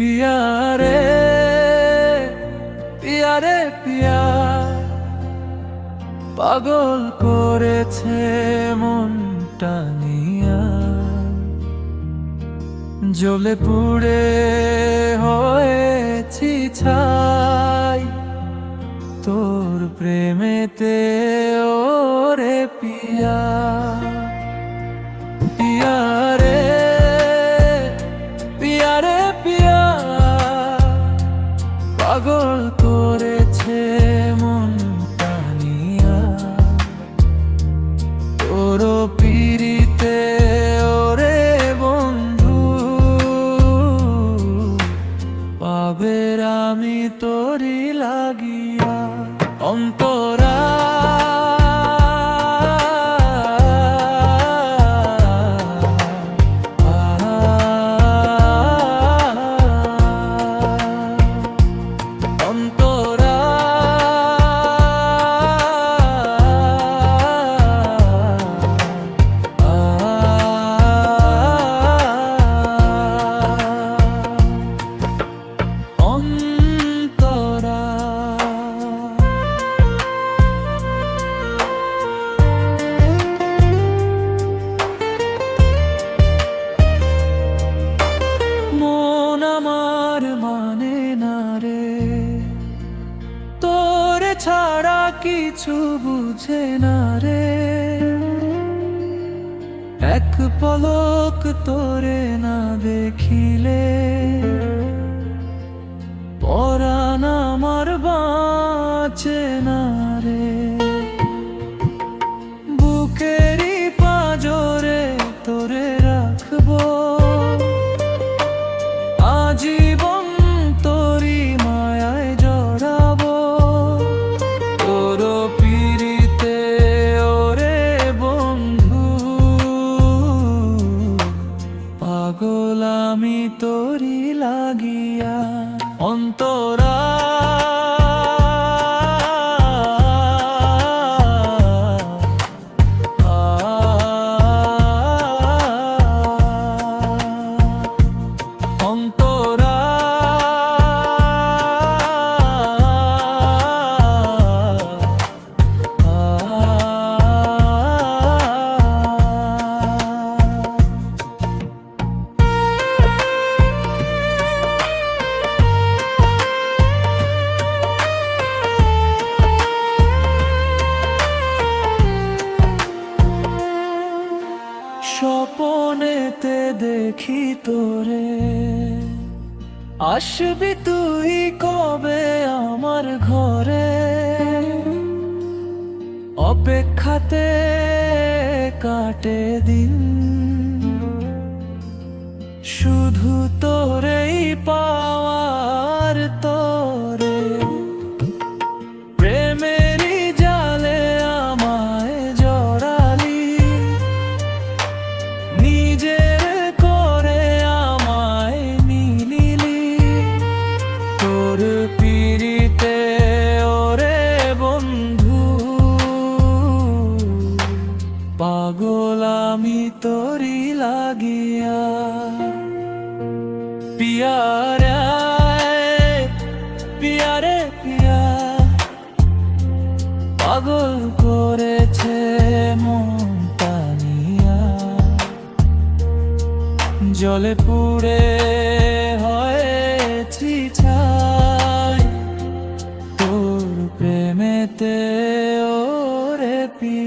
পিয়ারে পিয়ারে পিয়া। পাগল করেছে মন টানিয়া জ্বলে পুড়ে হয়েছি ছাই। তোর প্রেমেতে ওরে পিয়া। পাগল করেছে মন টানিয়া। তোর পিড়িতে ওরে বন্ধু পাবের আমি তোরি লাগিয়া। অন্তরা কিছু বুঝে না রে। এক পলক তোরে না দেখিলে। পরাণ আমার বাঁচে না রে। বুকেরই পাজরে তোরে রাখব। আমি তোরি লাগিয়া অন্তরা স্বপনেতে দেখি তোরে। আসবি তুই কবে আমার ঘরে? অপেক্ষাতে কাটে দিন। শুধু তোরেই পাওয়ার পাগল আমি তোরি লাগিয়া পিয়ারে পিয়ারে, পিয়া। পাগল করেছে মনটা নিয়া জলে পুড়ে হয়েছি ছাই। তোর প্রেমেতে ওরে পিয়া।